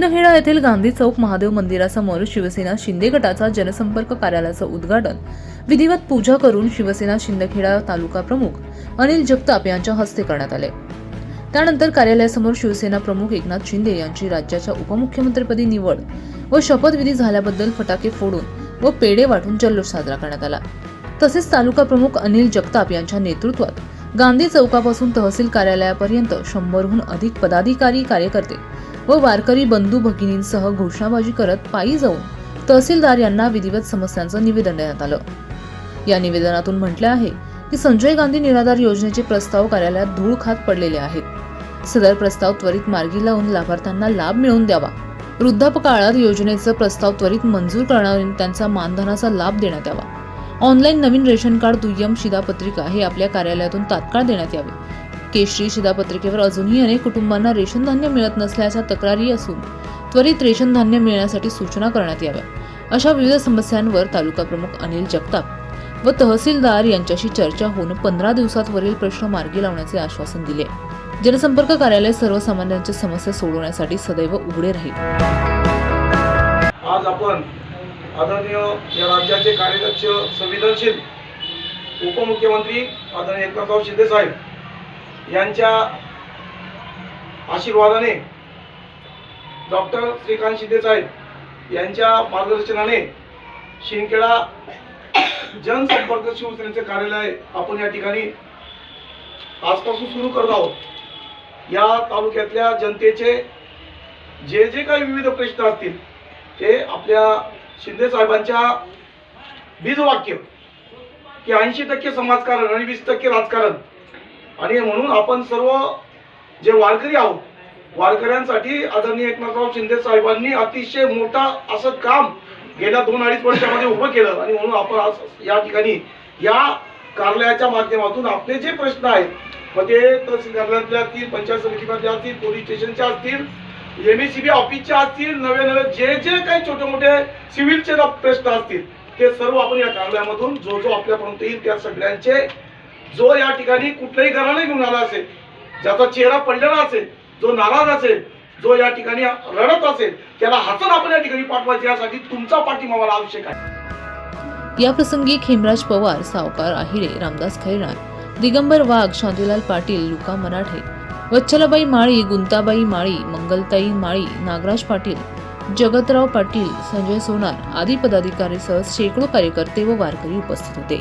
शिंदखेडा येथील गांधी चौक महादेव मंदिरासमोर शिवसेना शिंदे गटाचा जनसंपर्क कार्यालयाचं उद्घाटन. विधिवत पूजा करून शिवसेना शिंदखेडा तालुका प्रमुख अनिल जगताप यांच्या हस्ते करण्यात आले. त्यानंतर कार्यालयासमोर शिवसेना प्रमुख एकनाथ शिंदे यांची राज्याच्या उपमुख्यमंत्रीपदी निवड व शपथविधी झाल्याबद्दल फटाके फोडून व पेढे वाटून जल्लोष साजरा करण्यात आला. तसेच तालुका प्रमुख अनिल जगताप यांच्या नेतृत्वात गांधी चौकापासून तहसील कार्यालयापर्यंत शंभरहून अधिक पदाधिकारी कार्यकर्ते व वारकरी बंधू भगिनींसह घोषणाबाजी करत पायी जाऊन तहसीलदार यांना विधिवत समस्यांचं निवेदन देण्यात आलं. या निवेदनातून म्हटले आहे की संजय गांधी निराधार योजनेचे प्रस्ताव कार्यालयात धूळ खात पडलेले आहेत. सदर प्रस्ताव त्वरित मार्गी लावून लाभार्थ्यांना लाभ मिळवून द्यावा. वृद्धापकाळात योजनेचा प्रस्ताव त्वरित मंजूर करणार त्यांचा मानधनाचा लाभ देण्यात यावा. ऑनलाईन नवीन रेशन कार्ड दुय्यम शिधापत्रिका हे आपल्या कार्यालयातून तात्काळ देण्यात यावे. केशरी शिधापत्रिकेवर अजूनही अनेक कुटुंबांना रेशन धान्य मिळत नसल्याच्या तक्रारी असून त्वरित रेशन धान्य मिळण्यासाठी सूचना करण्यात याव्या. अशा विविध समस्यांवर तालुका प्रमुख अनिल जगताप व तहसीलदार यांच्याशी चर्चा होऊन पंधरा दिवसात वरील प्रश्न मार्गी लावण्याचे आश्वासन दिले. जनसंपर्क कार्यालय सर्वसामान्यांच्या समस्या सोडवण्यासाठी सदैव उघडे राहील. आज आपण आदरणीय या राज्याचे कार्यदक्ष संवेदनशील उपमुख्यमंत्री आदरणीय एकनाथराव शिंदेसाहेब यांच्या आशीर्वादाने डॉक्टर श्रीकांत शिंदेसाहेब यांच्या मार्गदर्शनाने शिंदखेडा जनसंपर्क शिवसेनेचे कार्यालय आपण या ठिकाणी आजपासून सुरू करत आहोत. या तालुक्यातल्या जनतेचे जे जे काही विविध प्रश्न असतील ते आपल्या शिंदे साहेबांच्या बीजवाक्य की ऐंशी टक्के समाजकारण आणि वीस टक्के राजकारण. आणि म्हणून आपण सर्व जे वारकरी आहोत वारकऱ्यांसाठी आदरणीय एकनाथराव शिंदे साहेबांनी अतिशय मोठा असं काम गेल्या दोन अडीच वर्षामध्ये उभं केलं. आणि म्हणून आपण आज या ठिकाणी या कार्यालयाच्या माध्यमातून आपले जे प्रश्न आहेत मग ते तहसील कार्यालयातले असतील पंचायत समितीमधले असतील पोलीस स्टेशनचे असतील एम एस सी बी ऑफिसचे असतील नवे नवे जे जे काही छोटे मोठे सिव्हिलचे प्रश्न असतील ते सर्व आपण या कार्यालयामधून जो जो आपल्यापर्यंत येईल त्या सगळ्यांचे जो या ठिकाणी कुठल्याही घराने घेऊन आला असेल ज्याचा चेहरा पडलेला असेल जो नाराज असेल जो या ठिकाणी रडत असेल त्याला हसन आपण या ठिकाणी पाठवायचे यासाठी तुमचा पाठिंबा मला आवश्यक आहे. या प्रसंगी खेमराज पवार सावकार आहिरे रामदास खैरनार दिगंबर वाघ शांतीलाल पाटील लुका मराठे वच्छलाबाई माळी गुंताबाई माळी मंगलताई माळी नागराज पाटील जगतराव पाटील संजय सोनार आदी पदाधिकारीसह शेकडो कार्यकर्ते व वारकरी उपस्थित होते.